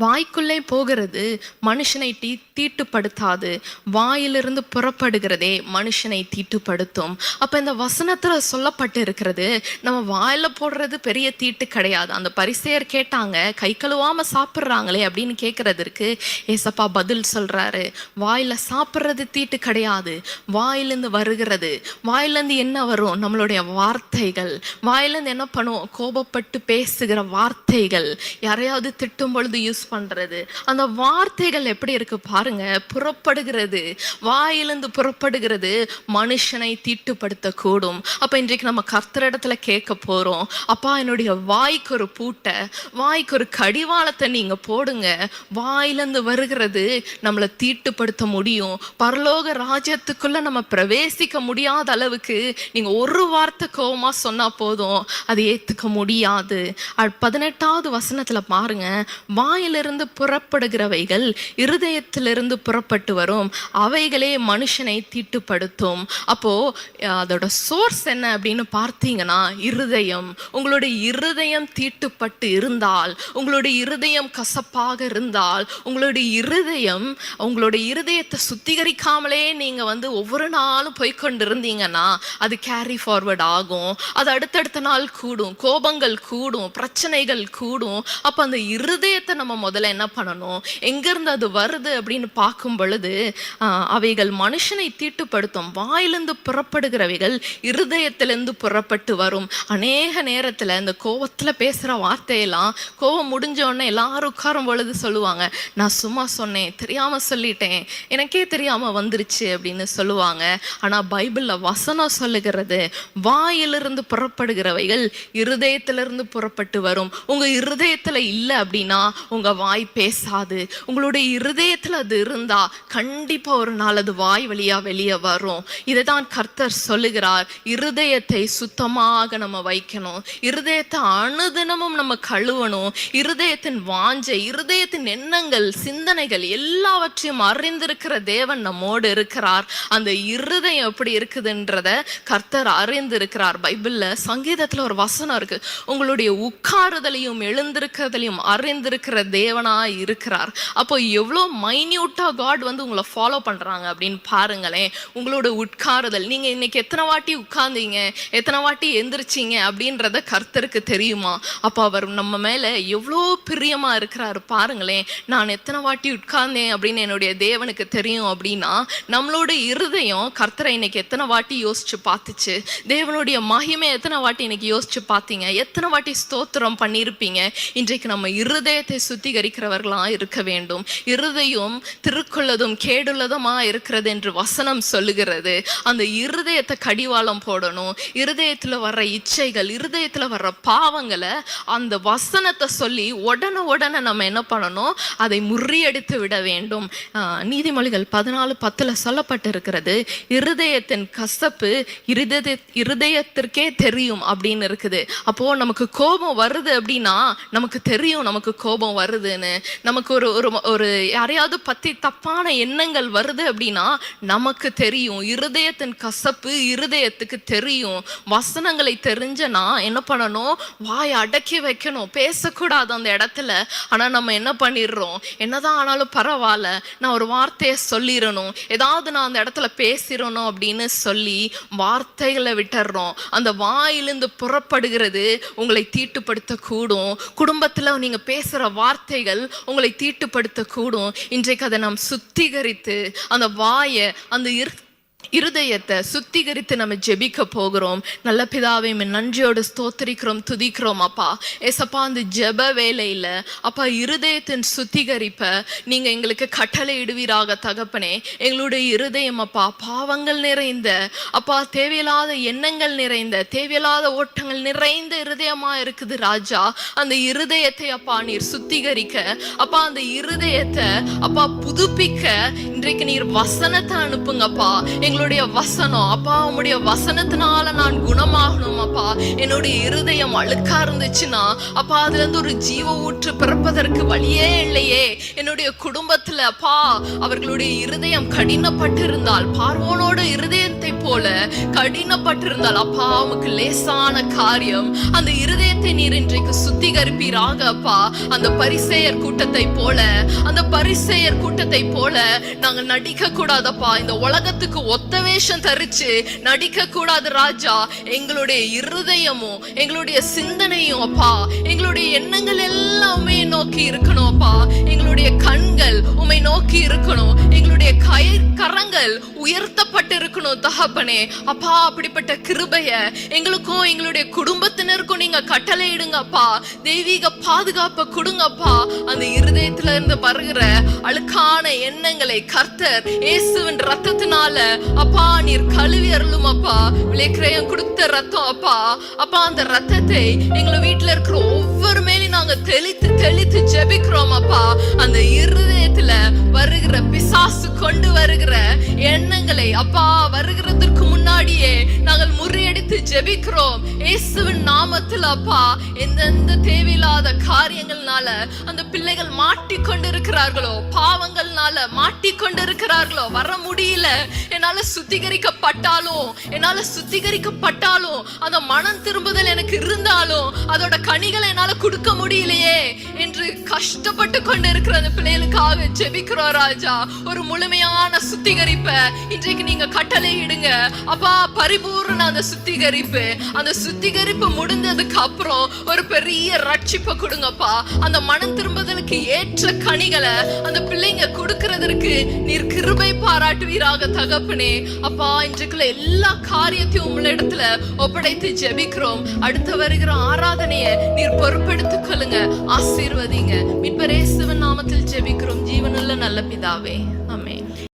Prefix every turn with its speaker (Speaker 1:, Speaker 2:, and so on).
Speaker 1: வாய்க்குள்ளே போகிறது மனுஷனை தீ தீட்டுப்படுத்தாது. வாயிலிருந்து புறப்படுகிறதே மனுஷனை தீட்டுப்படுத்தும். அப்போ இந்த வசனத்தில் சொல்லப்பட்டு இருக்கிறது நம்ம வாயில் போடுறது பெரிய தீட்டு கிடையாது. அந்த பரிசெயர் கேட்டாங்க கை கழுவாமல் சாப்பிட்றாங்களே அப்படின்னு கேட்குறதுக்கு ஏசப்பா பதில் சொல்கிறாரு வாயில் சாப்பிட்றது தீட்டு கிடையாது. வாயிலிருந்து வருகிறது. வாயிலேருந்து என்ன வரும்? நம்மளுடைய வார்த்தைகள். வாயிலேருந்து என்ன பண்ணுவோம்? கோபப்பட்டு பேசுகிற வார்த்தைகள். யாரையாவது திட்டும் பொழுது யூஸ் பண்ணுறது அந்த வார்த்தைகள் எப்படி இருக்கு பாருங்க. புறப்படுகிறது. வாயிலிருந்து புறப்படுகிறது. மனுஷனை தீட்டுப்படுத்தக்கூடும். அப்போ இன்றைக்கு நம்ம கர்த்தரிடத்துல கேட்க போகிறோம் அப்பா என்னுடைய வாய்க்கு ஒரு பூட்டை வாய்க்கு ஒரு கடிவாளத்தை நீங்கள் போடுங்க. வாயிலிருந்து வருகிறது. நம்மளை தீட்டுப்படுத்த முடியும். பரலோக ராஜ்யத்துக்குள்ளே நம்ம பிரவேசிக்க முடியாத அளவுக்கு நீங்கள் ஒரு வார்த்தை கோபமாக சொன்னால் போதும். அதை ஏற்றுக்க முடியாது. அ- பதினெட்டாவது வசனத்துல பாருங்க. வாயிலிருந்து புறப்படுகிறவைகள் இருதயத்திலிருந்து புறப்பட்டு வரும். அவைகளே மனுஷனை தீட்டுப்படுத்தும். அப்போ அதோட சோர்ஸ் என்ன அப்படின்னு பார்த்தீங்கன்னா இருதயம். உங்களுடைய இருதயம் தீட்டுப்பட்டு இருந்தால் உங்களுடைய இருதயம் கசப்பாக இருந்தால் உங்களுடைய இருதயம் உங்களுடைய இருதயத்தை சுத்திகரிக்காமலே நீங்க வந்து ஒவ்வொரு நாளும் போய்க்கொண்டு இருந்தீங்கன்னா அது கேரி ஃபார்வர்ட் ஆகும். அது அடுத்தடுத்த நாள் கூடும். கோபங்கள் கூடும். பிரச்சனைகள் கூடும். அப்போ அந்த இருதயத்தை நம்ம முதல்ல என்ன பண்ணணும்? எங்கேருந்து அது வருது அப்படின்னு பார்க்கும் பொழுது அவைகள் மனுஷனை தீட்டுப்படுத்தும். வாயிலிருந்து புறப்படுகிறவைகள் இருதயத்திலிருந்து புறப்பட்டு வரும். அநேக நேரத்தில் இந்த கோவத்தில் பேசுகிற வார்த்தையெல்லாம் கோவம் முடிஞ்ச உடனே எல்லாரும் உட்காரும் பொழுது சொல்லுவாங்க. நான் சும்மா சொன்னேன் தெரியாமல் சொல்லிட்டேன். எனக்கே தெரியாமல் வந்துருச்சு அப்படின்னு சொல்லுவாங்க. ஆனால் பைபிளில் வசனம் சொல்லுகிறது வாயிலிருந்து புறப்படுகிறவைகள் இருதயத்திலிருந்து புறப்பட்டு வரும். உங்கள் இருதயத்தில் இல்லை அப்படின்னா உங்கள் வாய் பேசாது. உங்களுடைய இருதயத்தில் அது இருந்தா கண்டிப்பாக ஒரு நாள் அது வாய் வழியாக வெளியே வரும். இதை தான் கர்த்தர் சொல்லுகிறார். இருதயத்தை சுத்தமாக நம்ம வைக்கணும். இருதயத்தை அனுதினமும் நம்ம கழுவணும். இருதயத்தின் வாஞ்சை இருதயத்தின் எண்ணங்கள் சிந்தனைகள் எல்லாவற்றையும் அறிந்திருக்கிற தேவன் நம்மோடு இருக்கிறார். அந்த இருதயம் எப்படி இருக்குதுன்றத கர்த்தர் அறிந்திருக்கிறார். பைபிளில் சங்கீதத்தில் ஒரு வசனம் இருக்கு. உங்களுடைய உட்காருதலையும் எழுந்திருக்கிறதையும் அறிந்திருக்கிற தேவனாக இருக்கிறார். அப்போ எவ்வளோ மைன்யூட்டா காட் வந்து உங்களை ஃபாலோ பண்றாங்க அப்படின்னு பாருங்களேன். உங்களோட உட்காருதல். நீங்க இன்னைக்கு எத்தனை வாட்டி உட்கார்ந்தீங்க? எத்தனை வாட்டி எந்திரிச்சீங்க? அப்படின்றத கர்த்தருக்கு தெரியுமா? அப்போ அவர் நம்ம மேல எவ்வளோ பிரியமா இருக்கிறாரு பாருங்களேன். நான் எத்தனை வாட்டி உட்கார்ந்தேன் அப்படின்னு என்னுடைய தேவனுக்கு தெரியும் அப்படின்னா நம்மளோட இருதயம் கர்த்தரை இன்னைக்கு எத்தனை வாட்டி யோசிச்சு பார்த்துச்சு? தேவனுடைய மகிமை எத்தனை வாட்டி இன்னைக்கு யோசிச்சு பார்த்தீங்க? எத்தனை வாட்டி ஸ்தோத்திரம் பண்ணியிருப்பீங்க? இன்றைக்கு நம்ம இருதயத்தை சுத்திகரிக்கிறவர்களாக இருக்க வேண்டும். இருதயம் திருக்குள்ளதும் கேடுள்ளதுமா இருக்கிறது என்று வசனம் சொல்லுகிறது. அந்த இருதயத்தை கடிவாளம் போடணும். இருதயத்தில் வர்ற இச்சைகள் இருதயத்தில் வர்ற பாவங்களை அந்த வசனத்தை சொல்லி உடனே உடனே நம்ம என்ன பண்ணணும்? அதை முறியடித்து விட வேண்டும். நீதிமொழிகள் பதினாலு பத்துல சொல்லப்பட்டிருக்கிறது இருதயத்தின் கசப்பு இருதய இருதயத்திற்கே தெரியும் அப்படின்னு இருக்குது. அப்போ நமக்கு கோபம் வருது அப்படின்னா நமக்கு தெரியும் நமக்கு கோபம் வருது. வருதுன்னு நமக்கு ஒரு ஒரு ஒரு யாரையாவது பத்தி தப்பான எண்ணங்கள் வருது அப்படின்னா நமக்கு தெரியும். இருதயத்தின் கசப்பு இருதயத்துக்கு தெரியும். வசனங்களை தெரிஞ்சனா என்ன பண்ணணும்? வாய் அடக்கி வைக்கணும். பேசக்கூடாது அந்த இடத்துல. ஆனா நம்ம என்ன பண்ணிடுறோம்? என்னதான் ஆனாலும் பரவாயில்ல. நான் ஒரு வார்த்தையை சொல்லிடணும். ஏதாவது நான் அந்த இடத்துல பேசிடணும் அப்படின்னு சொல்லி வார்த்தைகளை விட்டுறோம் அந்த வாயிலிருந்து புறப்படுகிறது உங்களை தீட்டுப்படுத்தக்கூடும். குடும்பத்தில் குடும்பத்துல நீங்க பேசுற வார்த்தைகள் உங்களை தீட்டுப்படுத்தக்கூடும். இன்றைக்கு அதை நாம் சுத்திகரித்து அந்த வாயை அந்த இரு இருதயத்தை சுத்திகரித்து நம்ம ஜெபிக்க போகிறோம். நல்ல பிதாவை நன்றியோடு ஸ்தோத்திரிக்கிறோம் துதிக்கிறோம் அப்பா. ஏசப்பா அந்த ஜெப வேலையில் அப்பா இருதயத்தின் சுத்திகரிப்பை நீங்கள் எங்களுக்கு கட்டளை இடுவீராக தகப்பனே. எங்களுடைய இருதயம் அப்பா பாவங்கள் நிறைந்த அப்பா தேவையில்லாத எண்ணங்கள் நிறைந்த தேவையில்லாத ஓட்டங்கள் நிறைந்த இருதயமாக இருக்குது ராஜா. அந்த இருதயத்தை அப்பா நீர் சுத்திகரிக்க அப்பா அந்த இருதயத்தை அப்பா புதுப்பிக்க இன்றைக்கு நீர் வசனத்தை அனுப்புங்கப்பா எங்களுடைய வசனம் அப்பா உங்களுடைய வசனத்தினால நான் குணமாகணும் அப்பா. என்னுடைய இருதயம் அழுக்கா இருந்துச்சுன்னா அப்பா அதுல இருந்து ஒரு ஜீவ ஊற்று பிறப்பதற்கு வழியே இல்லையே. என்னுடைய குடும்பத்துல அப்பா அவர்களுடைய இருதயம் கடினப்பட்டு இருந்தால் பார்வோனோட இருதயத்தை போல கடினப்பட்டிருந்தால் அப்பா உமக்கு லேசான காரியம். அந்த இருதயத்தை நீர் இன்றைக்கு சுத்திகரிப்பீராக அப்பா. அந்த பரிசெயர் கூட்டத்தை போல அந்த பரிசெயர் கூட்டத்தை போல நாங்க நடிக்க கூடாதப்பா இந்த உலகத்துக்கு ஒத்த வேஷம் தரிச்சு நடிக்க கூடாது ராஜா. எங்களுடைய இருதயமும் எங்களுடைய சிந்தனையும் அப்பா. எங்களுடைய எண்ணங்கள் எல்லாமே நோக்கி இருக்கணும் அப்பா. எங்களுடைய கண்கள் உமை நோக்கி இருக்கணும். எங்களுடைய கை கரங்கள் உயர்த்தப்பட்டு இருக்கணும் தகப்பனே. அப்பா அப்படிப்பட்ட கிருபைய எங்களுக்கும் எங்களுடைய குடும்பத்தினருக்கும் நீங்க கட்டளையிடுங்கப்பா தெய்வீக பாதுகாப்பை கொடுங்கப்பா. அந்த இருதயத்துல இருந்து வருகிற அழுக்கான எண்ணங்களை கர்த்தர் இயேசுவின் ரத்தத்தினால அப்பா நீர் கழுவி அருளும் அப்பா விளைக்கிரயம் கொடுத்த ரத்தம் அப்பா. அப்பா அந்த ரத்தத்தை எங்களை வீட்டுல இருக்கிற ஒவ்வொரு மேலும் நாங்க தெளித்து தெளித்து ஜெபிக்கிறோம் அப்பா. எண்ணங்களை அப்பா வருகிறதற்கு முன்னாடியே நாங்கள் முறியடித்து ஜெபிக்கிறோம். இயேசுவின் நாமத்தில் அப்பா எந்தெந்த தேவையில்லாத காரியங்கள்னால அந்த பிள்ளைகள் மாட்டிக்கொண்டிருக்கிறார்களோ பாவங்கள்னால மாட்டிக்கொண்டிருக்கிறார்களோ வர முடியல. என்னால சுத்திகரிக்கப்பட்டாலும் என்னால சுத்திகரிக்கப்பட்டாலும் அந்த மனம் திரும்புதல் எனக்கு இருந்தாலும் அதோட கனிகளை என்னால கொடுக்க முடியலையே. என்று கஷ்டப்பட்டு கொண்டு இருக்கிற அந்த பிள்ளைகளுக்காக ஜெபிக்கிறோம் ராஜா. ஒரு முழுமையான சுத்திகரிப்பை இன்றைக்கு நீங்க கட்டளை இடுங்க அப்பா பரிபூர்ண அந்த சுத்திகரிப்பு. அந்த சுத்திகரிப்பு முடிந்ததுக்கு அப்புறம் ஒரு பெரிய ரட்சிப்பை கொடுங்கப்பா. அந்த மனம் திரும்புதலுக்கு ஏற்ற கனிகளை அந்த பிள்ளைங்க கொடுக்கறதற்கு நீர் கிருபை பாராட்டுவீராக தகப்பனே. அப்பா இன்றைக்குள்ள எல்லா காரியத்தையும் உங்களிடத்துல ஒப்படைத்து ஜெபிக்கிறோம். அடுத்து வருகிற ஆராதனையை நீர் பொறுப்பெடுத்துக் கொள்ளுங்க. ஆசீர்வதிங்க மீட்பரேசுவன் நாமத்தில் ஜெபிக்கிறோம். ஜீவனுள்ள நல்ல பிதாவே.